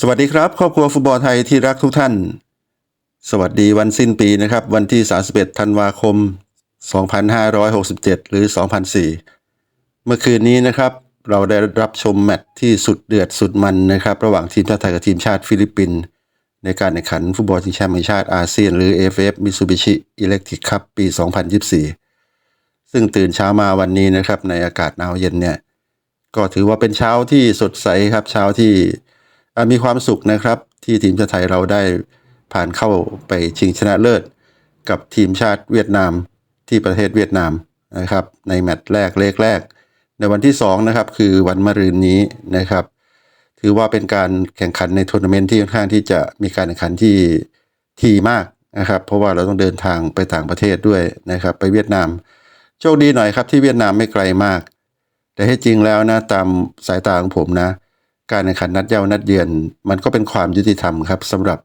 สวัสดีครับครอบครัวฟุตบอลไทยที่รักทุกท่าน สวัสดีวันสิ้นปีนะครับ วันที่ 31 ธันวาคม 2567 หรือ 2004 เมื่อคืนนี้นะครับ เราได้รับชมแมตช์ที่สุดเดือดสุดมันนะครับ ระหว่างทีมชาติไทยกับทีมชาติฟิลิปปินส์ในการแข่งขันฟุตบอลชิงแชมป์แห่งชาติอาเซียน หรือ AFF Mitsubishi Electric Cup ปี 2024 ซึ่งตื่นเช้ามาวันนี้นะครับในอากาศหนาวเย็นเนี่ยก็ถือว่าเป็นเช้าที่สดใสครับเช้าที่ มีความสุขนะครับ ที่ทีมชาติไทยเราได้ผ่านเข้าไปชิงชนะเลิศ กับทีมชาติเวียดนามที่ประเทศเวียดนามนะครับ ในแมตช์แรกเลกแรก ในวันที่2นะครับคือวันมะรืนนี้นะครับ ถือว่าเป็นการแข่งขันในทัวร์นาเมนต์ที่ค่อนข้างที่จะมีการแข่งขันที่ทีมากนะครับ เพราะว่าเราต้องเดินทางไปต่างประเทศด้วยนะครับ ไปเวียดนาม โชคดีหน่อยครับที่เวียดนามไม่ไกลมาก แต่ให้จริงแล้วนะตามสายตาของผมนะ การแข่งขันนัดเย้านัดเยือน มันก็เป็นความยุติธรรมครับสำหรับ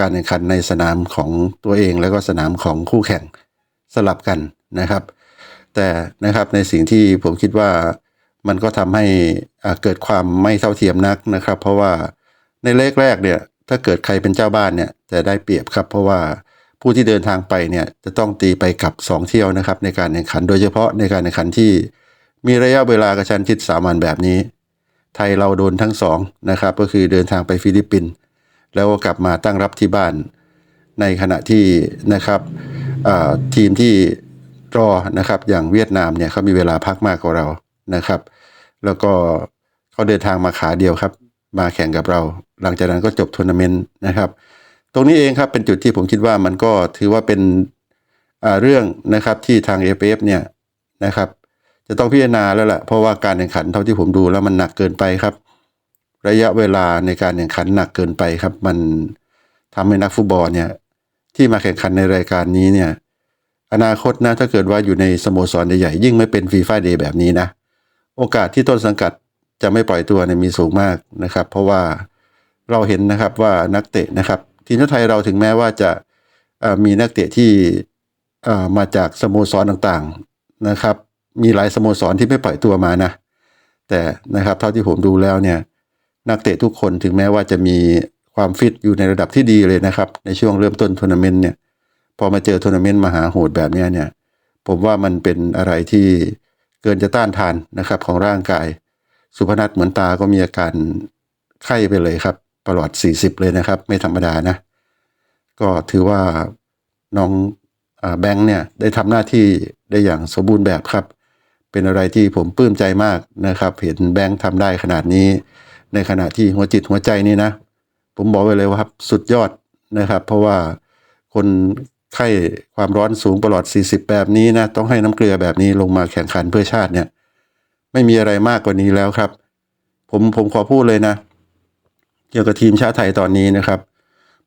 การแข่งขันในสนามของตัวเองแล้วก็สนามของคู่แข่งสลับกันนะครับ แต่นะครับในสิ่งที่ผมคิดว่ามันก็ทำให้เกิดความไม่เท่าเทียมนักนะครับ เพราะว่าในเลขแรกเนี่ยถ้าเกิดใครเป็นเจ้าบ้านเนี่ยจะได้เปรียบครับ เพราะว่าผู้ที่เดินทางไปเนี่ยจะต้องตีไปกลับ 2 เที่ยวนะครับ ในการแข่งขันโดยเฉพาะในการแข่งขันที่มีระยะเวลากระชั้นชิดสามันแบบนี้ ไทยเราโดนทั้งสองนะครับก็คือเดินทางไปฟิลิปปินส์แล้วก็กลับมาตั้งรับที่บ้าน ในขณะที่นะครับทีมที่รอนะครับอย่างเวียดนามเนี่ยเขามีเวลาพักมากกว่าเรานะครับ แล้วก็เขาเดินทางมาขาเดียวครับ มาแข่งกับเรา หลังจากนั้นก็จบทัวร์นาเมนต์นะครับ ตรงนี้เองครับเป็นจุดที่ผมคิดว่ามันก็ถือว่าเป็นเรื่องนะครับที่ทาง AFF เนี่ยนะครับ จะต้องพิจารณาแล้วแหละเพราะว่าการแข่งขันเท่าที่ผมดูแล้วมันหนักเกินไปครับ ระยะเวลาในการแข่งขันหนักเกินไปครับ มันทำให้นักฟุตบอลเนี่ย ที่มาแข่งขันในรายการนี้เนี่ย อนาคตนะถ้าเกิดว่าอยู่ในสโมสรใหญ่ๆยิ่งไม่เป็นฟีฟ่าเดย์แบบนี้นะ โอกาสที่ต้นสังกัดจะไม่ปล่อยตัวเนี่ยมีสูงมากนะครับ เพราะว่าเราเห็นนะครับว่านักเตะนะครับ ทีมชาติไทยเราถึงแม้ว่าจะมีนักเตะที่มาจากสโมสรต่างๆนะครับ มีหลายสโมสรที่ไม่ปล่อยตัวมานะ แต่นะครับเท่าที่ผมดูแล้วเนี่ย นักเตะทุกคนถึงแม้ว่าจะมีความฟิตอยู่ในระดับที่ดีเลยนะครับ ในช่วงเริ่มต้นทัวร์นาเมนต์เนี่ย พอมาเจอทัวร์นาเมนต์มหาโหดแบบนี้เนี่ย ผมว่ามันเป็นอะไรที่เกินจะต้านทานนะครับของร่างกาย สุพนัทเหมือนตาก็มีอาการไข้ไปเลยครับประหลอด 40 เลยนะครับ ไม่ธรรมดานะ ก็ถือว่าน้องอแบงค์เนี่ยได้ทำหน้าที่ได้อย่างสมบูรณ์แบบครับ เป็นอะไรที่ผมปลื้มใจมากนะครับ เห็นแบงค์ทำได้ขนาดนี้ ในขณะที่หัวจิตหัวใจนี่นะ ผมบอกไว้เลยว่าครับสุดยอดนะครับ เพราะว่าคนไข้ความร้อนสูงประหลอด 40 แบบนี้นะต้องให้น้ำเกลือแบบนี้ลงมาแข่งขันเพื่อชาติเนี่ย ไม่มีอะไรมากกว่านี้แล้วครับ ผมผมขอพูดเลยนะ เกี่ยวกับทีมชาติไทยตอนนี้นะครับ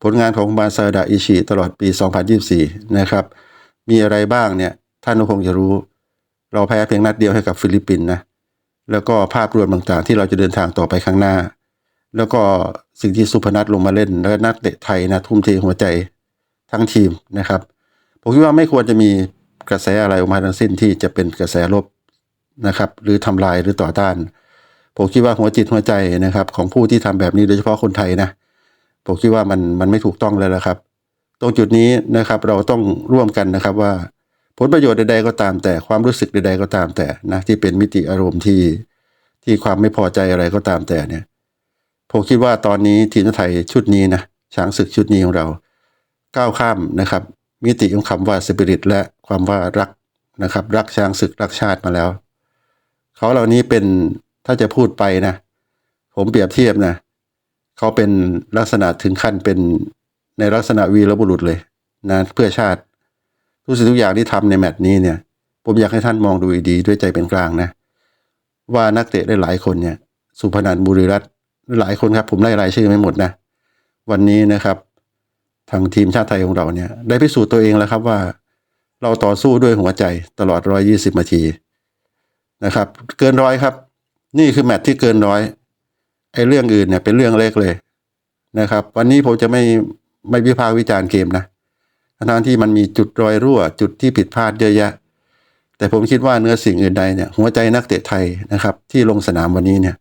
ผลงานของมาซาดะอิชิตลอดปี 2024 นะครับ มีอะไรบ้างเนี่ย ท่านคงจะรู้ เราแพ้เพียงนัดเดียวให้กับฟิลิปปินส์นะแล้วก็ภาพรวมต่างๆ ที่เราจะเดินทางต่อไปข้างหน้า แล้วก็สิ่งที่สุพนัทลงมาเล่น แล้วนักเตะไทยนะทุ่มเทหัวใจทั้งทีมนะครับผมคิดว่าไม่ควรจะมีกระแสอะไรออกมาทั้งสิ้นที่จะเป็นกระแสลบนะครับ หรือทำลายหรือต่อต้าน ผมคิดว่าหัวจิตหัวใจนะครับ ของผู้ที่ทำแบบนี้โดยเฉพาะคนไทยนะผมคิดว่ามันมันไม่ถูกต้องเลยละครับ ตรงจุดนี้นะครับเราต้องร่วมกันนะครับว่า ผลประโยชน์ใดๆก็ตามแต่ความรู้สึกใดๆก็ตามแต่นะที่เป็นมิติอารมณ์ที่ที่ความไม่พอใจอะไรก็ตามแต่เนี่ยผมคิดว่าตอนนี้ทีมไทยชุดนี้นะช้างศึกชุดนี้ของเราก้าวข้ามนะครับ มิติของคำว่าสปิริตและความว่ารักนะครับ รักช้างศึกรักชาติมาแล้ว เขาเหล่านี้เป็นถ้าจะพูดไปนะ ผมเปรียบเทียบนะ เขาเป็นลักษณะถึงขั้นเป็นในลักษณะวีรบุรุษเลยนะเพื่อชาติ ทุกสิ่งทุกอย่างที่ทำในแมตช์นี้เนี่ย ผมอยากให้ท่านมองดูดีๆด้วยใจเป็นกลางนะ ว่านักเตะได้หลายคนเนี่ย สุพนันบุรีรัตน์หลายคนครับ ผมไล่รายชื่อไม่หมดนะ วันนี้นะครับ ทางทีมชาติไทยของเราเนี่ย ได้พิสูจน์ตัวเองแล้วครับว่า เราต่อสู้ด้วยหัวใจตลอด 120นาทีนะครับ เกินร้อยครับ นี่คือแมตช์ที่เกินร้อยไอ้เรื่องอื่นเนี่ยเป็นเรื่องเล็กเลยนะครับ วันนี้ผมจะไม่ไม่วิพากษ์วิจารณ์เกมนะ ทั้งที่มันมีจุดรอยรั่ว จุดที่ผิดพลาดเยอะแยะ แต่ผมคิดว่าเนื้อสิ่งอื่นใดเนี่ยหัวใจนักเตะไทยนะครับ ที่ลงสนามวันนี้เนี่ย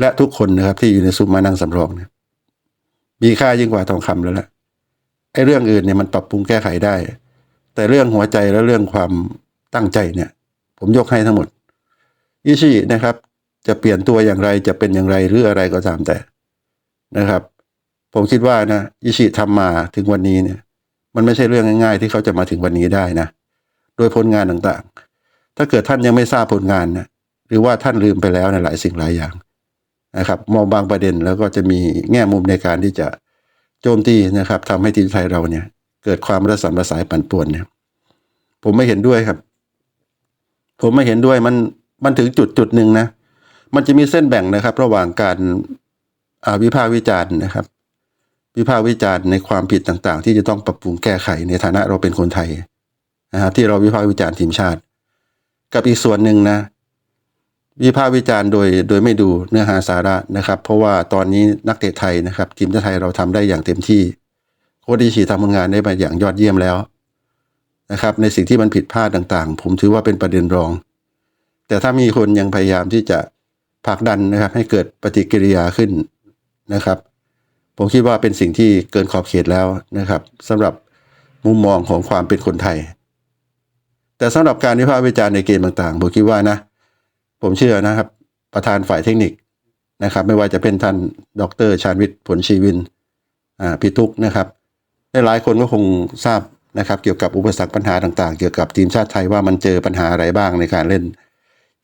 และทุกคนนะครับที่อยู่ในซุ้มมานั่งสำรองเนี่ยมีค่ายิ่งกว่าทองคำแล้วล่ะไอ้เรื่องอื่นเนี่ยมันปรับปรุงแก้ไขได้ แต่เรื่องหัวใจและเรื่องความตั้งใจเนี่ย ผมยกให้ทั้งหมดอิชินะครับ จะเปลี่ยนตัวอย่างไรจะเป็นอย่างไรหรืออะไรก็ตามแต่นะครับ ผมคิดว่านะอิชิทำมาถึงวันนี้เนี่ย มันไม่ใช่เรื่องง่าย ๆ ที่เขาจะมาถึงวันนี้ได้นะ โดยผลงานต่างๆ ถ้าเกิดท่านยังไม่ทราบผลงานนะหรือว่าท่านลืมไปแล้วในหลายสิ่งหลายอย่างนะครับ มองบางประเด็นแล้วก็จะมีแง่มุมในการที่จะโจมตีนะครับทำให้ทีมไทยเราเนี่ย เกิดความระสำระสายปั่นป่วนเนี่ย ผมไม่เห็นด้วยครับ ผมไม่เห็นด้วยมันมันถึงจุดจุดหนึ่งนะมันจะมีเส้นแบ่งนะครับ ระหว่างการอ่าวิพากษ์วิจารณ์นะครับ วิพากษ์วิจารณ์ในความผิดต่างๆ ที่จะต้องปรับปรุงแก้ไขในฐานะเราเป็นคนไทยนะครับที่เราวิพากษ์วิจารณ์ทีมชาติ กับอีกส่วนหนึ่งนะ วิพากษ์วิจารณ์โดยโดยไม่ดูเนื้อหาสาระนะครับ เพราะว่าตอนนี้นักเตะไทยนะครับ ทีมชาติไทยเราทำได้อย่างเต็มที่โค้ชดิชีทำผลงานได้มาอย่างยอดเยี่ยมแล้วนะครับ ในสิ่งที่มันผิดพลาดต่างๆ ผมถือว่าเป็นประเด็นรอง แต่ถ้ามีคนยังพยายามที่จะผลักดันนะครับ ให้เกิดปฏิกิริยาขึ้นนะครับ ผมคิดว่าเป็นสิ่งที่เกินขอบเขตแล้วนะครับสำหรับมุมมองของความเป็นคนไทย แต่สำหรับการวิพากษ์วิจารณ์ในเกมต่างๆ ผมคิดว่านะ ผมเชื่อนะครับ ประธานฝ่ายเทคนิคนะครับ ไม่ว่าจะเป็นท่านดรชาญวิทย์ผลชีวินพี่ทุกนะครับหลายๆคนก็คงทราบนะครับ เกี่ยวกับอุปสรรคปัญหาต่างๆ เกี่ยวกับทีมชาติไทยว่ามันเจอปัญหาอะไรบ้างในการเล่น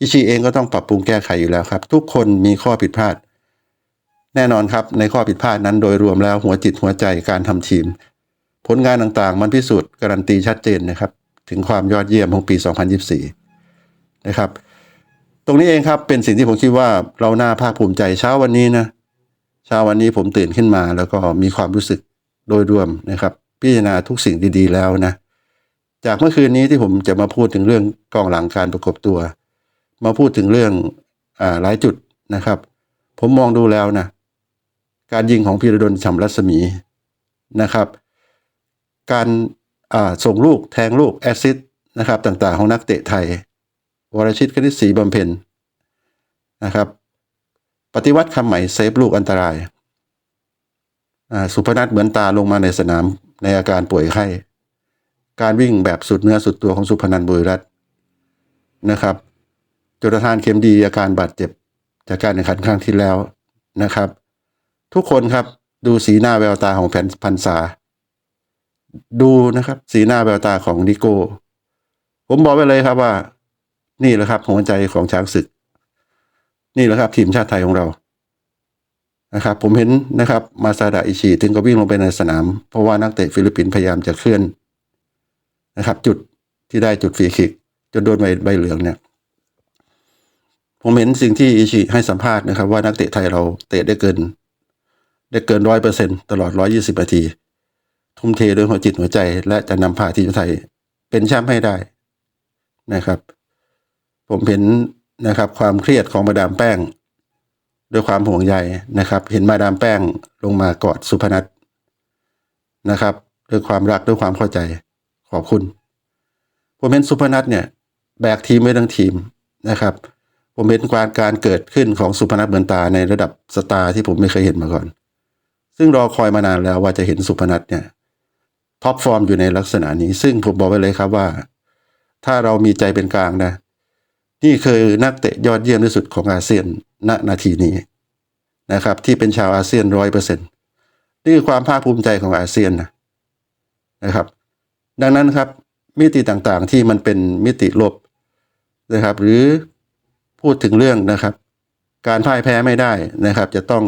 อิชิเองก็ต้องปรับปรุงแก้ไขอยู่แล้วครับ ทุกคนมีข้อผิดพลาด แน่นอนครับในข้อผิดพลาดนั้นโดยรวมแล้วหัวจิตหัวใจการทำทีม ผลงานต่างๆ มันพิสูจน์การันตีชัดเจนนะครับ ถึงความยอดเยี่ยมของปี 2024 นะครับ ตรงนี้เองครับเป็นสิ่งที่ผมคิดว่าเราหน่าภาคภูมิใจเช้าวันนี้นะเช้าวันนี้ผมตื่นขึ้นมาแล้วก็มีความรู้สึกโดยรวมนะครับ พิจารณาทุกสิ่งดีๆแล้วนะ จากเมื่อคืนนี้ที่ผมจะมาพูดถึงเรื่องกองหลังการประกบตัว มาพูดถึงเรื่องอหลายจุดนะครับ ผมมองดูแล้วนะ การยิงของพีระดลฉ่ำรัศมีนะครับ การส่งลูกแทงลูกแอซิสต์นะครับต่างๆ ของนักเตะไทย วรชิตคณิตศรีบำเพ็ญนะครับ ปฏิวัติคำใหม่เซฟลูกอันตราย สุพนัทเหมือนตาลงมาในสนามในอาการป่วยไข้ การวิ่งแบบสุดเนื้อสุดตัวของสุพนันบุรีรัตน์นะครับจุลธานเข็มดีอาการบาดเจ็บจากการแข่งขันครั้งที่แล้วนะครับ ทุกคนครับ ดูสีหน้าแววตาของแผ่นพันษา ดูนะครับ สีหน้าแววตาของนิโก้ ผมบอกไว้เลยครับว่า นี่แหละครับหัวใจของช้างศึก นี่แหละครับ ทีมชาติไทยของเรานะครับ ผมเห็นนะครับ มาซาดะอิชิถึงก็วิ่งลงไปในสนาม เพราะว่านักเตะฟิลิปปินส์พยายามจะเคลื่อนนะครับ จุดที่ได้จุดฟรีคิกจนโดนใบใบเหลืองเนี่ยผมเห็นสิ่งที่อิชิให้สัมภาษณ์นะครับ ว่านักเตะไทยเราเตะได้เกิน ได้เกินร้อยเปอร์เซ็นตลอดร้อยี่สิบนาที ทุ่มเทด้วยหัวจิตหัวใจ และจะนำพาทีมไทยเป็นแชมป์ให้ได้นะครับ ผมเห็นนะครับ ความเครียดของมาดามแป้ง ด้วยความห่วงใยนะครับ เห็นมาดามแป้งลงมากอดสุพนัทนะครับ ด้วยความรักด้วยความเข้าใจขอบคุณ ผมเห็นสุพนัทเนี่ย แบกทีมไว้ทั้งทีมนะครับผมเห็นการการเกิดขึ้นของสุพนัทเหมือนตาในระดับสตาร์ที่ผมไม่เคยเห็นมาก่อน ซึ่งรอคอยมานานแล้วว่าจะเห็นสุพนัทเนี่ยท็อปฟอร์มอยู่ในลักษณะนี้ ซึ่งผมบอกไว้เลยครับว่า ถ้าเรามีใจเป็นกลางนะ นี่คือนักเตะยอดเยี่ยมที่สุดของอาเซียนณนาทีนี้นะครับ ที่เป็นชาวอาเซียนร้อยเปอร์เซ็นต์นี่คือความภาคภูมิใจของอาเซียนนะนะครับ ดังนั้นครับมิติต่างๆที่มันเป็นมิติลบนะครับ หรือพูดถึงเรื่องนะครับ การพ่ายแพ้ไม่ได้นะครับ จะต้อง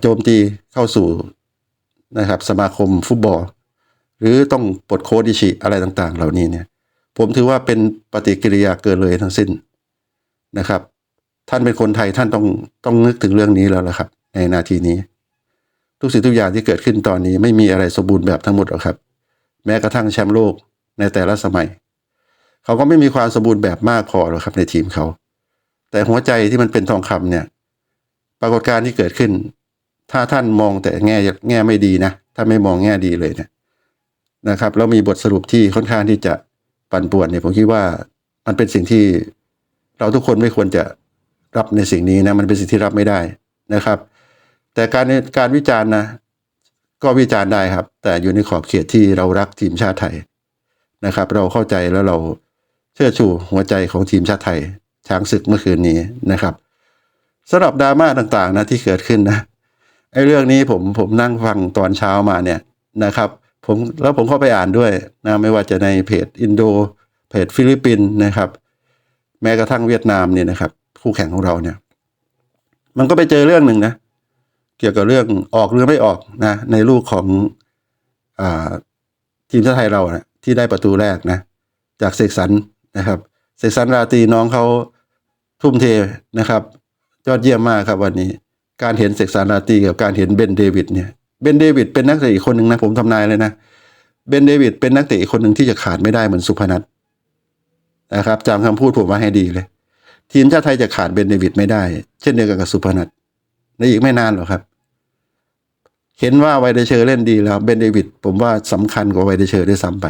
โจมตีเข้าสู่นะครับสมาคมฟุตบอล หรือต้องปลดโค้ดอิชิอะไรต่างๆ เหล่านี้เนี่ย ผมถือว่าเป็นปฏิกิริยาเกินเลยทั้งสิ้นนะครับ ท่านเป็นคนไทยท่านต้องต้องนึกถึงเรื่องนี้แล้วละครับ ในนาทีนี้ ทุกสิ่งทุกอย่างที่เกิดขึ้นตอนนี้ไม่มีอะไรสมบูรณ์แบบทั้งหมดหรอกครับ แม้กระทั่งแชมป์โลกในแต่ละสมัย เขาก็ไม่มีความสมบูรณ์แบบมากพอหรอกครับในทีมเขา แต่หัวใจที่มันเป็นทองคำเนี่ย ปรากฏการณ์ที่เกิดขึ้น ถ้าท่านมองแต่แง่แง่ไม่ดีนะถ้าไม่มองแง่ดีเลยเนี่ยนะครับแล้วมีบทสรุปที่ค่อนข้างที่จะปั่นป่วนเนี่ยผมคิดว่ามันเป็นสิ่งที่เราทุกคนไม่ควรจะรับในสิ่งนี้นะมันเป็นสิ่งที่รับไม่ได้นะครับ แต่การการวิจารณ์นะก็วิจารณ์ได้ครับ แต่อยู่ในขอบเขตที่เรารักทีมชาติไทยนะครับ เราเข้าใจแล้วเราเชื่อชูหัวใจของทีมชาติไทยช้างศึกเมื่อคืนนี้นะครับสำหรับดราม่าต่างๆนะที่เกิดขึ้นนะ ไอ้เรื่องนี้ผมผมนั่งฟังตอนเช้ามาเนี่ยนะครับผมแล้วผมเข้าไปอ่านด้วยนะไม่ว่าจะในเพจอินโดเพจฟิลิปปินส์นะครับ แม้กระทั่งเวียดนามเนี่ยนะครับ คู่แข่งของเราเนี่ย มันก็ไปเจอเรื่องหนึ่งนะ เกี่ยวกับเรื่องออกหรือไม่ออกนะ ในลูกของอทีมชาติไทยเรานะที่ได้ประตูแรกนะ จากเสกสรรนะครับเสกสรรราตีน้องเขาทุ่มเทนะครับ ยอดเยี่ยมมากครับวันนี้ การเห็นเสกสรรราตีกับการเห็นเบนเดวิดเนี่ยเบนเดวิดเป็นนักเตะอีกคนหนึ่งนะผมทำนายเลยนะเบนเดวิดเป็นนักเตะอีกคนหนึ่งที่จะขาดไม่ได้เหมือนสุพนัทนะครับจำคำพูดผมมาให้ดีเลย ทีมชาติไทยจะขาดเบนเดวิดไม่ได้ เช่นเดียวกันกับสุพนัทในอีกไม่นานหรอกครับ เห็นว่าไวเดเชอร์เล่นดีแล้วเบนเดวิดผมว่าสำคัญกว่าไวเดเชอร์ด้วยซ้ำไป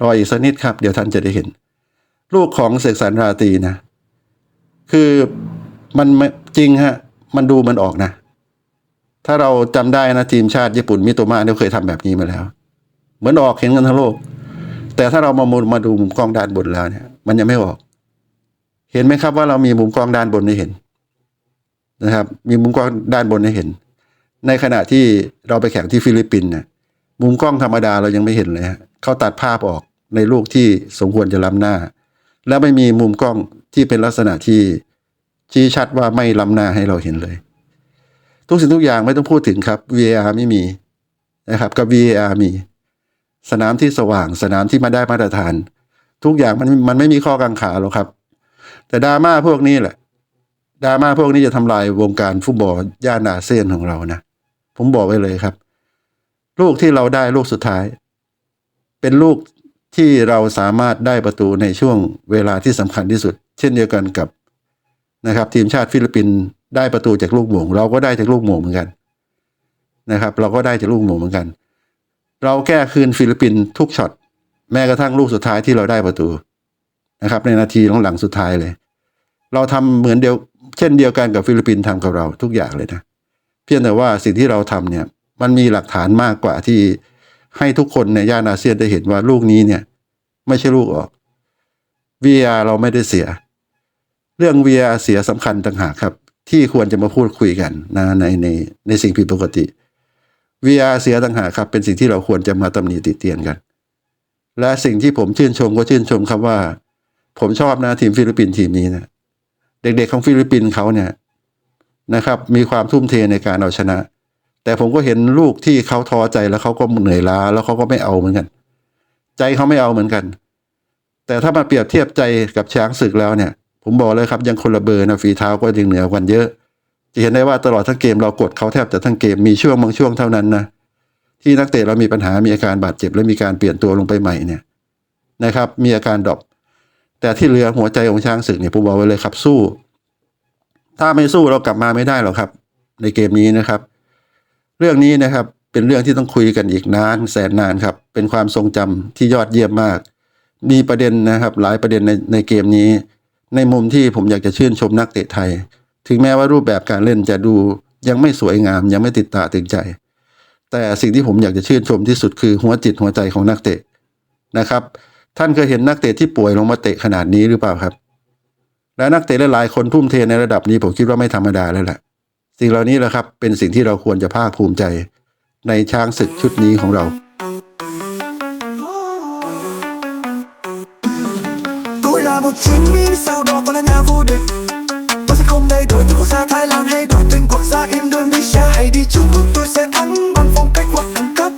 รออีกสักนิดครับ เดี๋ยวท่านจะได้เห็น ลูกของเสกสรรราตีนะ คือมันจริงฮะ มันดูมันออกนะ ถ้าเราจำได้นะทีมชาติญี่ปุ่นมิโตมะเนี่ยเคยทำแบบนี้มาแล้ว เหมือนออกเห็นกันทั้งโลก แต่ถ้าเรามามุมาดูมุมกล้องด้านบนแล้วเนี่ย มันยังไม่ออก เห็นไหมครับว่าเรามีมุมกล้องด้านบนให้เห็น นะครับ มีมุมกล้องด้านบนให้เห็น ในขณะที่เราไปแข่งที่ฟิลิปปินส์เนี่ยมุมกล้องธรรมดาเรายังไม่เห็นเลยฮะเขาตัดภาพออกในลูกที่สมควรจะล้ำหน้า และไม่มีมุมกล้องที่เป็นลักษณะที่ ชี้ชัดว่าไม่ล้ำหน้าให้เราเห็นเลย ทุกสิ่งทุกอย่างไม่ต้องพูดถึงครับ VAR ไม่มีนะครับกับ VAR มี สนามที่สว่าง สนามที่มาได้มาตรฐาน ทุกอย่างมันมันไม่มีข้อกังขาหรอกครับ แต่ดราม่าพวกนี้แหละดราม่าพวกนี้จะทำลายวงการฟุตบอลย่านอาเซียนของเรานะผมบอกไว้เลยครับ ลูกที่เราได้ลูกสุดท้าย เป็นลูกที่เราสามารถได้ประตูในช่วงเวลาที่สำคัญที่สุด เช่นเดียวกันกับ นะครับ ทีมชาติฟิลิปปินส์ได้ประตูจากลูกหม่งเราก็ได้จากลูกหม่งเหมือนกันนะครับ เราก็ได้จากลูกหม่งเหมือนกัน เราแก้คืนฟิลิปปินส์ทุกช็อตแม้กระทั่งลูกสุดท้ายที่เราได้ประตูนะครับ ในนาทีหลังๆสุดท้ายเลย เราทำเหมือนเดียวเช่นเดียวกันกับฟิลิปปินส์ทำกับเราทุกอย่างเลยนะเพียงแต่ว่าสิ่งที่เราทำเนี่ย มันมีหลักฐานมากกว่าที่ให้ทุกคนในย่านอาเซียนได้เห็นว่าลูกนี้เนี่ย ไม่ใช่ลูกออก VR เราไม่ได้เสีย เรื่อง VR เสียสำคัญต่างหากครับ ที่ควรจะมาพูดคุยกันนะในในในสิ่งผิดปกติ VR เสียต่างหากครับ เป็นสิ่งที่เราควรจะมาตำหนิติเตียนกัน และสิ่งที่ผมชื่นชมก็ชื่นชมครับว่า ผมชอบนะทีมฟิลิปปินส์ทีมนี้นะเด็กๆของฟิลิปปินส์เขาเนี่ยนะครับ มีความทุ่มเทในการเอาชนะ แต่ผมก็เห็นลูกที่เขาท้อใจแล้วเขาก็เหนื่อยล้าแล้วเขาก็ไม่เอาเหมือนกัน ใจเขาไม่เอาเหมือนกัน แต่ถ้ามาเปรียบเทียบใจกับช้างศึกแล้วเนี่ย ผมบอกเลยครับยังคนละเบอร์นะฝีเท้าก็ยังเหนือกว่าเยอะ จะเห็นได้ว่าตลอดทั้งเกมเรากดเขาแทบจะทั้งเกมมีช่วงบางช่วงเท่านั้นนะที่นักเตะเรามีปัญหามีอาการบาดเจ็บและมีการเปลี่ยนตัวลงไปใหม่เนี่ยนะครับ มีอาการดรอปแต่ที่เหลือหัวใจของช้างศึกเนี่ยผมบอกไว้เลยครับสู้ ถ้าไม่สู้เรากลับมาไม่ได้หรอกครับ ในเกมนี้นะครับ เรื่องนี้นะครับเป็นเรื่องที่ต้องคุยกันอีกนานแสนนานครับ เป็นความทรงจำที่ยอดเยี่ยมมาก มีประเด็นนะครับ หลายประเด็นในในเกมนี้ ในมุมที่ผมอยากจะชื่นชมนักเตะไทย ถึงแม้ว่ารูปแบบการเล่นจะดูยังไม่สวยงามยังไม่ติดตาตึงใจ แต่สิ่งที่ผมอยากจะชื่นชมที่สุดคือหัวจิตหัวใจของนักเตะนะครับ ท่านเคยเห็นนักเตะที่ป่วยลงมาเตะขนาดนี้หรือเปล่าครับ และนักเตะหลายๆคนทุ่มเทในระดับนี้ผมคิดว่าไม่ธรรมดาแล้วแหละสิ่งเหล่านี้แหละครับเป็นสิ่งที่เราควรจะภาคภูมิใจ ในช้างศึกชุดนี้ของเรา là một chứng minh sau đó con là nhà vô địch. Tôi sẽ không đây đổi từ quốc gia Thái Lan hay đổi tên quốc gia Indonesia. Hay đi Trung Quốc tôi sẽ thắng bằng phong cách hoặc đẳng cấp.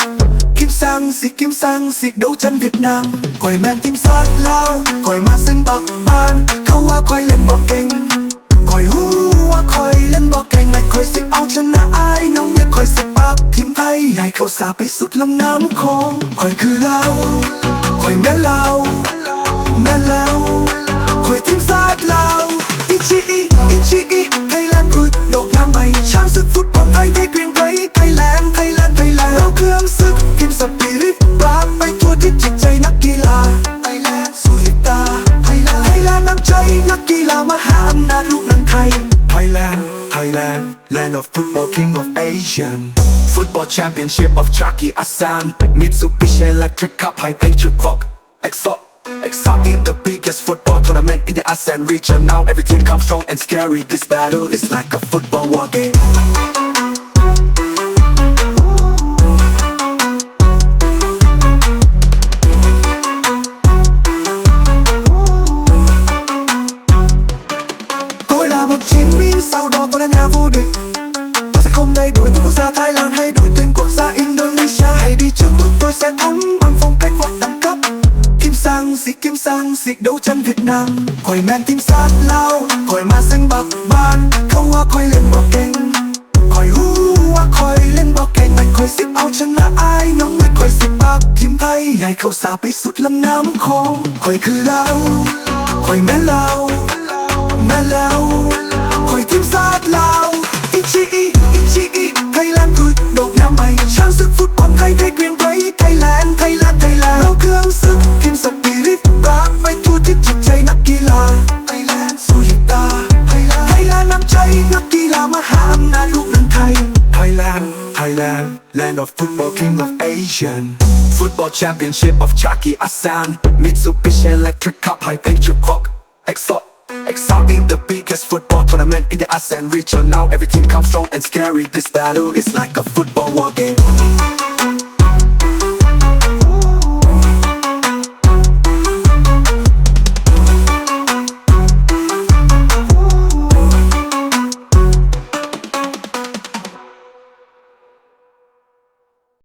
Kim sang, xịt kim sang, xịt đấu chân Việt Nam. Còi men tim sát lao còi mà xinh bạc ban. Khâu hoa quay lên bọc kinh còi hú hoa quay lên bọc kinh Này quẩy xịt áo chân là ai? Nóng nhất quẩy xịt bắp Thím thay. Ngày khâu xa bế sụt lâm nam khô. Quẩy cứ lao Quẩy mẹ lao Mẹ lao. ยคือเราขอยแม่เราแม่แล้วคอยทิ้งซาดเราอิชิอิอิชิอิไทยแลนด์คือดอกน้ำใหม่ช้างศึกฟุตบอลไทยได้เกรียงไกรไทยแลนด์ไทยแลนด์ไทยแลนด์เราเครื่องศึกกินสปิริตปราบไปทั่วที่จิตใจนักกีฬาไทยแลนด์สุริตาไทยแลนด์ไทยแลนด์น้ำใจนักกีฬามหาอำนาจลูกหนังไทย Thailand Thailand Land of football king of Asia Football championship of Chucky Asan Mitsubishi Electric Cup High Patriot Clock Exalt Exciting the biggest football tournament in the ASEAN region Now. Everything comes strong and scary. This battle is like a football war game. Tôi là một chiến binh, sau đó tôi là nhà vô địch. Tôi sẽ không thay đổi tuyển quốc gia Thái Lan hay đội tên quốc gia Indonesia. Hãy đi trước tôi tôi sẽ thắng bằng phong cách hoặc đẳng cấp. Kim sang xịt kim sang xịt đấu คอยแมนทิมงซัดเล่าคอยมาซึ่งบักบานเขาว่าคอยเล่นบอกเก่งคอยฮู้ว่าคอยเล่นบอกเก่งมันคอยสิบเอาชนะอายน้องม่นคอยสิบปักทิมไทยใหญ่เขาสาไปสุดลำน้ำโขงคอยคือเราคอยแม่เราแม่เราคอยทิมงซัดเล่าอิชิอิ Thailand, land of football, king of Asian. Football championship of Chaki Asan, Mitsubishi Electric Cup, high picture cock, exot. Exciting, the biggest football tournament in the ASEAN region. Now everything comes strong and scary. This battle is like a football war game.